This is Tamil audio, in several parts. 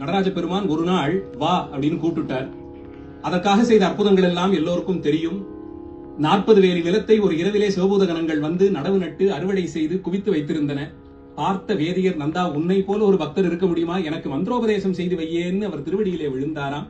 நடராஜ பெருமான் ஒரு நாள் வா அப்படின்னு கூப்பிட்டுட்டார். அதற்காக செய்த அற்புதங்கள் எல்லாம் எல்லோருக்கும் தெரியும். நாற்பது வேலி நிலத்தை ஒரு இரவிலே சிவபூத கணங்கள் வந்து நடவு நட்டு அறுவடை செய்து குவித்து வைத்திருந்தன. பார்த்த வேதியர் நந்தா உன்னை போல ஒரு பக்தர் இருக்க முடியுமா? எனக்கு மந்திரோபதேசம் செய்து வையேன்னு அவர் திருவடியிலே விழுந்தாராம்.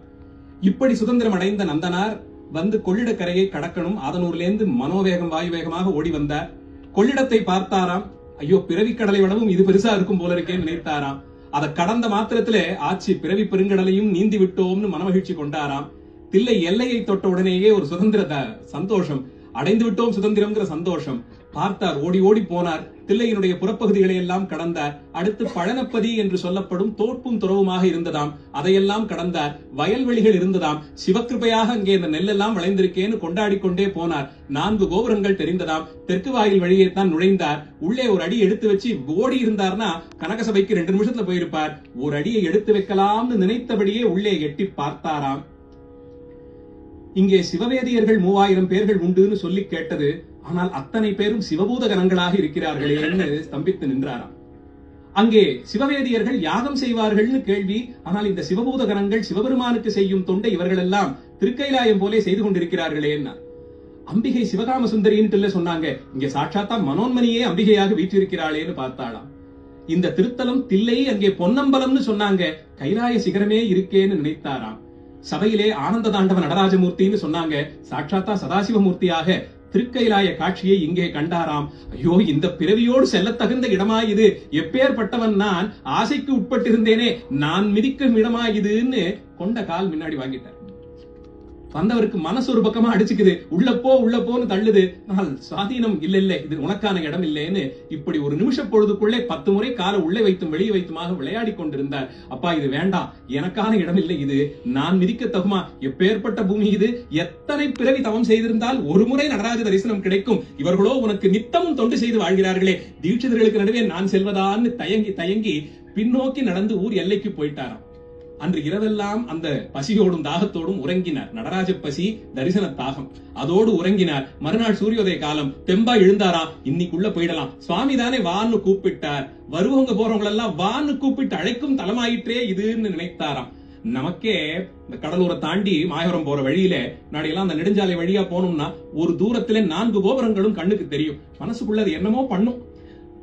இப்படி சுதந்திரம் அடைந்த நந்தனார் வந்து கொள்ளிடக்கரையை கடக்கணும். அதனூர்லேருந்து மனோவேகம் வாயு வேகமாக ஓடி வந்தார். கொள்ளிடத்தை பார்த்தாராம். ஐயோ பிறவி கடலை விடவும் இது பெருசா இருக்கும் போல இருக்கேன்னு நினைத்தாராம். அதை கடந்த மாத்திரத்திலே ஆட்சி பிறவி பெருங்கடலையும் நீந்தி விட்டோம்னு மனமகிழ்ச்சி கொண்டாராம். தில்லை எல்லையை தொட்ட உடனேயே ஒரு சுதந்திர சந்தோஷம். அடைந்து விட்டோம் சுதந்திரம்ங்கிற சந்தோஷம். பார்த்தார் ஓடி ஓடி போனார். தில்லையினுடைய புறப்பகுதிகளை எல்லாம் கடந்தார் அடுத்து பழனப்பதி என்று சொல்லப்படும் தோற்பும் துறவுமாக இருந்ததாம். அதையெல்லாம் கடந்தார் வயல்வெளிகள் இருந்ததாம். சிவகிருபையாக அங்கே இந்த நெல்லெல்லாம் விளைந்திருக்கேன்னு கொண்டாடி கொண்டே போனார். நான்கு கோபுரங்கள் தெரிந்ததாம். தெற்கு வாயில் வழியே தான் நுழைந்தார். உள்ளே ஒரு அடி எடுத்து வச்சு ஓடி இருந்தார்னா கனகசபைக்கு ரெண்டு நிமிஷத்துல போயிருப்பார். ஒரு அடியை எடுத்து வைக்கலாம்னு நினைத்தபடியே உள்ளே எட்டி பார்த்தாராம். இங்கே சிவவேதியர்கள் மூவாயிரம் பேர்கள் உண்டுன்னு சொல்லி கேட்டது ஆனால் அத்தனை பேரும் சிவபூத கணங்களாக இருக்கிறார்களேன்னு ஸ்தம்பித்து நின்றாராம். அங்கே சிவவேதியர்கள் யாகம் செய்வார்கள்னு கேள்வி ஆனால் இந்த சிவபூத கணங்கள் சிவபெருமானுக்கு செய்யும் தொண்டை இவர்கள் எல்லாம் திருக்கைலாயம் போலே செய்து கொண்டிருக்கிறார்களேன்னா அம்பிகை சிவகாம சுந்தரின்னு சொன்னாங்க இங்க சாட்சாத்தா மனோன்மணியே அம்பிகையாக வீற்றிருக்கிறாளேன்னு பார்த்தாளாம். இந்த திருத்தலம் தில்லை அங்கே பொன்னம்பலம்னு சொன்னாங்க கைலாய சிகரமே இருக்கேன்னு நினைத்தாராம். சபையிலே ஆனந்த தாண்டவ நடராஜமூர்த்தின்னு சொன்னாங்க சாட்சாத்தா சதாசிவமூர்த்தியாக திருக்கைலாய காட்சியை இங்கே கண்டாராம். ஐயோ இந்த பிறவியோடு செல்லத் தகுந்த இடமா இது எப்பேற்பட்டவன் நான் ஆசைக்கு உட்பட்டிருந்தேனே நான் மிதிக்கும் இடமா இதுன்னு கொண்ட கால் முன்னாடி வாங்கிட்டார். வந்தவருக்கு மனசு ஒரு பக்கமா அடிச்சுக்குது. உள்ள போ உள்ள போன்னு தள்ளுது. ஆனால் சுவாதீனம் இல்ல இல்ல இது உனக்கான இடம் இல்லைன்னு இப்படி ஒரு நிமிஷ பொழுதுக்குள்ளே பத்து முறை காலை உள்ளே வைத்தும் வெளியே வைத்துமாக விளையாடி கொண்டிருந்தார். அப்பா இது வேண்டாம் எனக்கான இடம் இல்லை இது. நான் மிதிக்க தகுமா எப்பேற்பட்ட பூமி இது? எத்தனை பிறவி தவம் செய்திருந்தால் ஒரு முறை நடராஜ தரிசனம் கிடைக்கும். இவர்களோ உனக்கு நித்தமும் தொண்டு செய்து வாழ்கிறார்களே. தீட்சிதர்களுக்கு நடுவே நான் செல்வதான்னு தயங்கி தயங்கி பின்னோக்கி நடந்து ஊர் எல்லைக்கு போயிட்டாராம். அன்று இரவெல்லாம் அந்த பசியோடும் தாகத்தோடும் உறங்கினார். நடராஜ பசி தரிசன தாகம். அதோடு உறங்கினார். மறுநாள் சூரியோதய காலம். தெம்பா எழுந்தாரா? இன்னைக்குள்ள போயிடலாம். சுவாமி தானே வான்னு கூப்பிட்டார். வருவவங்க போறவங்க எல்லாம் வான்னு கூப்பிட்டு அழைக்கும் தலமாயிற்றே இதுன்னு நினைத்தாராம். நமக்கே இந்த கடலூரை தாண்டி மாயவரம் போற வழியில நாளையெல்லாம் அந்த நெடுஞ்சாலை வழியா போனோம்னா ஒரு தூரத்துல நான்கு கோபுரங்களும் கண்ணுக்கு தெரியும். மனசுக்குள்ள அது என்னமோ பண்ணும்.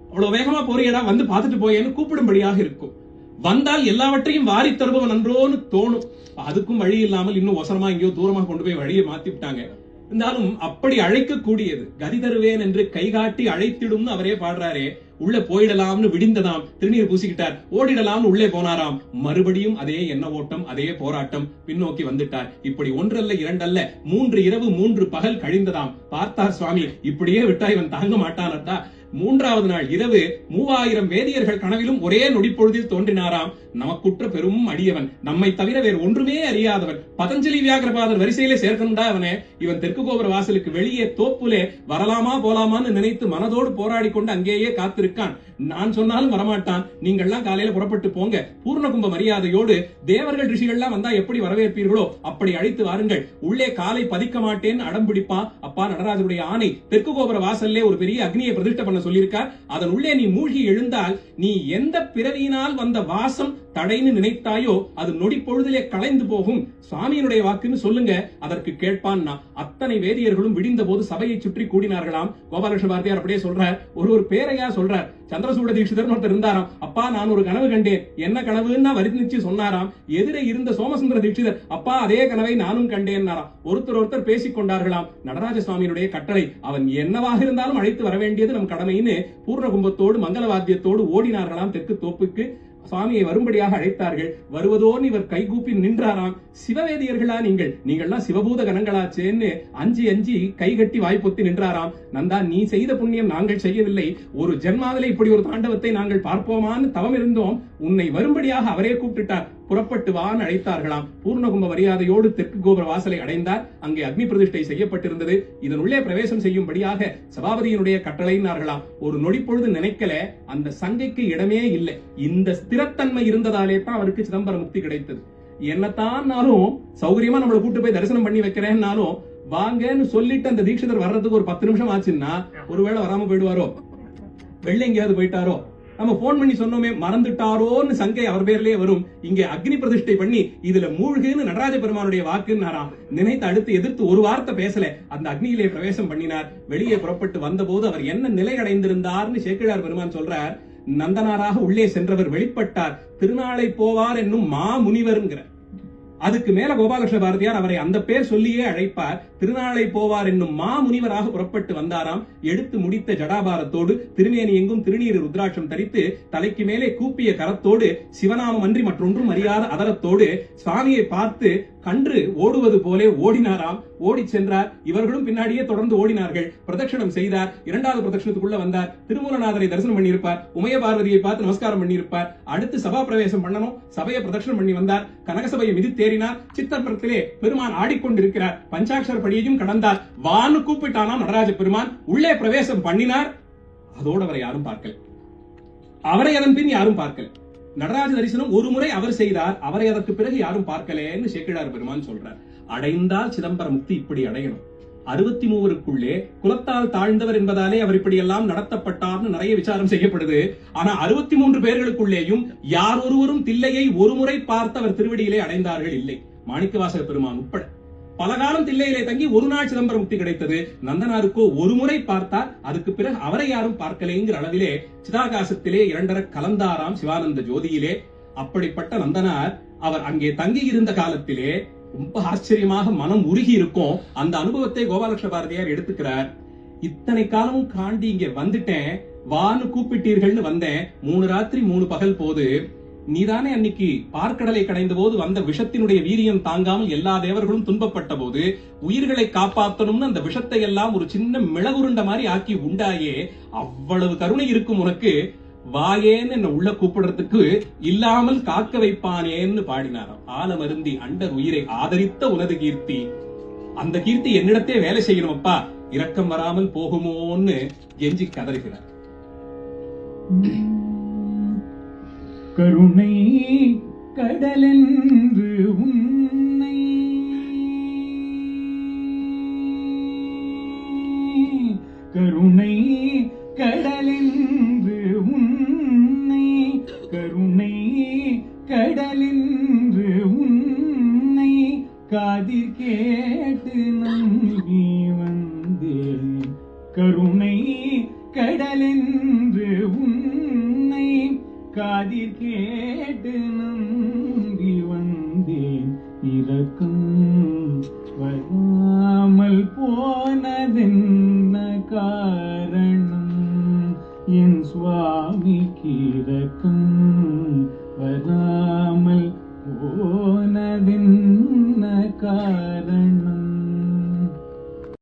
அவ்வளவு வேகமா போறியடா வந்து பார்த்துட்டு போயேன்னு கூப்பிடும்படியாக இருக்கும். வந்தால் எல்லாவற்றையும் வாரி தருபவன் நன்றோன்னு தோணும். அதுக்கும் வழி இல்லாமல் இன்னும் ஒசரமா எங்கேயோ தூரமா கொண்டு போய் வழியை மாத்தி விட்டாங்க. இருந்தாலும் அப்படி அழைக்கக்கூடியது கதி தருவேன் என்று கைகாட்டி அழைத்திடும்னு அவரே பாடுறாரே உள்ள போயிடலாம்னு விடிந்ததாம். திருநீர் பூசிக்கிட்டார். ஓடிடலாம்னு உள்ளே போனாராம். மறுபடியும் அதே எண்ண ஓட்டம் அதே போராட்டம் பின்னோக்கி வந்துட்டார். இப்படி ஒன்றல்ல இரண்டல்ல மூன்று இரவு மூன்று பகல் கழிந்ததாம். பார்த்தார் சுவாமி இப்படியே விட்டா இவன் தாங்க மாட்டானட்டா? மூன்றாவது நாள் இரவு மூவாயிரம் வேதியர்கள் கனவிலும் ஒரே நொடிப்பொழுதில் தோன்றினாராம். நமக்குற்ற பெரும் அடியவன் நம்மை தவிர வேறு ஒன்றுமே அறியாதவன். பதஞ்சலி வியாகரபாதர் வரிசையிலே சேர்க்கணும்டா அவனே? இவன் தெற்கு கோபுர வாசலுக்கு வெளியே தோப்புலே வரலாமா போலாமான்னு நினைத்து மனதோடு போராடி கொண்டு அங்கேயே காத்திருக்கான். நான் சொன்னாலும் வரமாட்டான். நீங்கள்லாம் காலையில புறப்பட்டு போங்க. பூர்ணகும்ப மரியாதையோடு தேவர்கள் ரிஷிகள்லாம் வந்தா எப்படி வரவேற்பீர்களோ அப்படி அழைத்து வாருங்கள். உள்ளே காலை பதிக்க மாட்டேன்னு அடம் பிடிப்பான் அப்பா நடராஜருடைய ஆணை தெற்கு கோபுர வாசல்லே ஒரு பெரிய அக்னியை பிரதிஷ்ட பண்ண சொல்லியிருக்கார். அதன் உள்ளே நீ மூழ்கி எழுந்தால் நீ எந்த பிறவியினால் வந்த வாசம் தடைன்னு நினைத்தாயோ அது நொடி பொழுதிலே கலைந்து போகும். சுவாமியினுடைய வாக்குன்னு சொல்லுங்க அதற்கு கேட்பான் அத்தனை வேதியர்களும் விடிந்த போது சபையை சுற்றி கூடினார்களாம். கோபாலகிருஷ்ண பாரதியார் அப்படியே சொல்றார் ஒரு ஒரு பேரையா சொல்றார். சந்திரசூட தீட்சிதர் ஒருத்தர் இருந்தாராம். அப்பா நான் ஒரு கனவு கண்டேன். என்ன கனவுன்னா வர்ணிச்சு சொன்னாராம். எதிரே இருந்த சோமசுந்தர தீட்சிதர் அப்பா அதே கனவை நானும் கண்டேன்னாராம். ஒருத்தர் ஒருத்தர் பேசிக் கொண்டார்களாம். நடராஜ சுவாமியினுடைய கட்டளை அவன் என்னவாக இருந்தாலும் அழைத்து வர வேண்டியது நம் கடமைன்னு பூர்ண கும்பத்தோடு மங்கள வாத்தியத்தோடு ஓடினார்களாம் தெற்கு தோப்புக்கு. சுவாமியை வரும்படியாக அழைத்தார்கள். வருவதோன் இவர் கைகூப்பி நின்றாராம். சிவவேதியர்களா நீங்கள்? நீங்கள்லாம் சிவபூத கணங்களாச்சேன்னு அஞ்சி அஞ்சி கைகட்டி வாய்ப்பொத்தி நின்றாராம். நந்தா நீ செய்த புண்ணியம் நாங்கள் செய்யவில்லை. ஒரு ஜென்மாவிலே இப்படி ஒரு தாண்டவத்தை நாங்கள் பார்ப்போமான்னு தவம் இருந்தோம் உன்னை வரும்படியாக அவரே கூப்பிட்டுட்டார். புறப்பட்டு வான் அழைத்தார்களாம். பூர்ணகும்ப மரியாதையோடு தெற்கு கோபுர வாசலை அடைந்தார். அங்கே அக்னி பிரதிஷ்டை செய்யப்பட்டிருந்தது. இதனுள்ளே பிரவேசம் செய்யும்படியாக சபாபதியினுடைய கட்டளையினார்களாம். ஒரு நொடி பொழுது நினைக்கல அந்த சங்கைக்கு இடமே இல்லை. இந்த ஸ்திரத்தன்மை இருந்ததாலே தான் அவருக்கு சிதம்பர முக்தி கிடைத்தது. என்னத்தான்னாலும் சௌகரியமா நம்மளை கூட்டு போய் தரிசனம் பண்ணி வைக்கிறேன்னாலும் வாங்கன்னு சொல்லிட்டு அந்த தீட்சிதர் வர்றதுக்கு ஒரு பத்து நிமிஷம் ஆச்சுன்னா ஒருவேளை வராம போயிடுவாரோ? வெளில எங்கேயாவது போயிட்டாரோ? நம்ம போன் பண்ணி சொன்னோமே மறந்துட்டாரோன்னு சங்கை அவர் பேர்லயே வரும். இங்க அக்னி பிரதிஷ்டை பண்ணி இதுல மூழ்குன்னு நடராஜ பெருமானுடைய வாக்குன்னாராம். நினைத்து அடுத்து எதிர்த்து ஒரு வார்த்தை பேசல. அந்த அக்னியிலே பிரவேசம் பண்ணினார். வெளியே புறப்பட்டு வந்தபோது அவர் என்ன நிலை அடைந்திருந்தார்னு சேக்கிழார் பெருமான் சொல்றார். நந்தனாராக உள்ளே சென்றவர் வெளிப்பட்டார். திருநாளை போவார் என்னும் மா முனிவர்ங்கிறார் அதுக்கு மேல கோபாலகிருஷ்ண பாரதியார் அவரை அந்த பேர் சொல்லியே அழைப்பார். திருநாளை போவார் என்னும் மா முனிவராக புறப்பட்டு வந்தாராம். எடுத்து முடித்த ஜடாபாரத்தோடு திருமேனி எங்கும் திருநீர் ருத்ராட்சம் தரித்து தலைக்கு மேலே கூப்பிய கரத்தோடு சிவநாமம் அன்றி மற்றொன்றும் அறியாத அதரத்தோடு சுவாமியை பார்த்து கன்று ஓடுவது போலே ஓடினாராம். ஓடி சென்றார். இவர்களும் பின்னாடியே தொடர்ந்து ஓடினார்கள். பிரதட்சணம் செய்தார். இரண்டாவது பிரதட்சணத்துக்குள்ள வந்தார். திருமூலநாதரை தரிசனம் பண்ணியிருப்பார். உமைய பார்வதியை பார்த்து நமஸ்காரம் பண்ணியிருப்பார். அடுத்து சபா பிரவேசம் பண்ணணும். சபையை பிரதட்சணம் பண்ணி வந்தார். கனகசபையை மிதித்தேறினார் சித்தப்பரத்திலே பெருமான் ஆடிக்கொண்டிருக்கிறார். பஞ்சாட்சர படியையும் கடந்தார். வான்னு கூப்பிட்டானாம் நடராஜ பெருமான். உள்ளே பிரவேசம் பண்ணினார். அதோடு அவரை யாரும் பார்க்கல. அவரை அதன் பின் யாரும் பார்க்கல. நடராஜ தரிசனம் ஒரு முறை அவர் செய்தார். அவரை அதற்கு பிறகு யாரும் பார்க்கலேன்னு சேக்கிழார் பெருமான் சொல்றார். அடைந்தால் சிதம்பர முக்தி இப்படி அடையணும். அறுபத்தி மூவருக்குள்ளே குலத்தால் தாழ்ந்தவர் என்பதாலே அவர் இப்படி எல்லாம் நடத்தப்பட்டார்னு நிறைய விசாரம் செய்யப்படுது. ஆனா அறுபத்தி மூன்று பேர்களுக்குள்ளேயும் யார் ஒருவரும் தில்லையை ஒரு முறை பார்த்து அவர் திருவடியிலே அடைந்தார்கள் இல்லை. மாணிக்கவாசக பெருமான் உட்பட. பல காலம் தில்லையிலே தங்கி ஒரு நாள் சிதம்பரம் முக்தி கிடைத்தது. நந்தனாருக்கோ ஒரு முறை பார்த்தார். அதுக்கு பிறகு அவரை யாரும் பார்க்கலைங்கிற அளவிலே சிதாகாசத்திலே இரண்டர கலந்தாராம் சிவானந்த ஜோதியிலே. அப்படிப்பட்ட நந்தனார் அவர் அங்கே தங்கி இருந்த காலத்திலே ரொம்ப ஆச்சரியமாக மனம் உருகி இருக்கும் அந்த அனுபவத்தை கோபாலகிருஷ்ண பாரதியார் எடுத்துக்கிறார். இத்தனை காலமும் காண்டி இங்க வந்துட்டேன். வான்னு கூப்பிட்டீர்கள்னு வந்தேன். மூணு ராத்திரி மூணு பகல் போது நீதானே அன்னைக்கு பார்க்கடலை கடைந்த போது வந்த விஷத்தினுடைய வீரியம் தாங்காமல் எல்லா தேவர்களும் துன்பப்பட்ட போது உயிர்களை காப்பாற்றணும்னு அந்த விஷத்தை எல்லாம் ஒரு சின்ன மிளகுருண்ட மாதிரி ஆக்கி உண்டாயே அவ்வளவு கருணை இருக்கும் உனக்கு. வாயேன்னு என்ன உள்ள கூப்பிடுறதுக்கு இல்லாமல் காக்க வைப்பானேன்னு பாடினாராம். ஆலமருந்தி அண்டர் உயிரை ஆதரித்த உனது கீர்த்தி. அந்த கீர்த்தி என்னிடத்தே வேலை செய்யணும் அப்பா இரக்கம் வராமல் போகுமோன்னு எஞ்சி கதறுகிறார். கருணை கடலென்று உன்னை. கருணை கடலென்று உன்னை. கருணை கடலென்று உன்னை. காதிர் கேட்டு நம்பி வந்தேன். கருணை கடலென்று உன்னை காதிர் கேட்டு நம்பி வந்தேன். இறக்கும் வராமல் போனதென்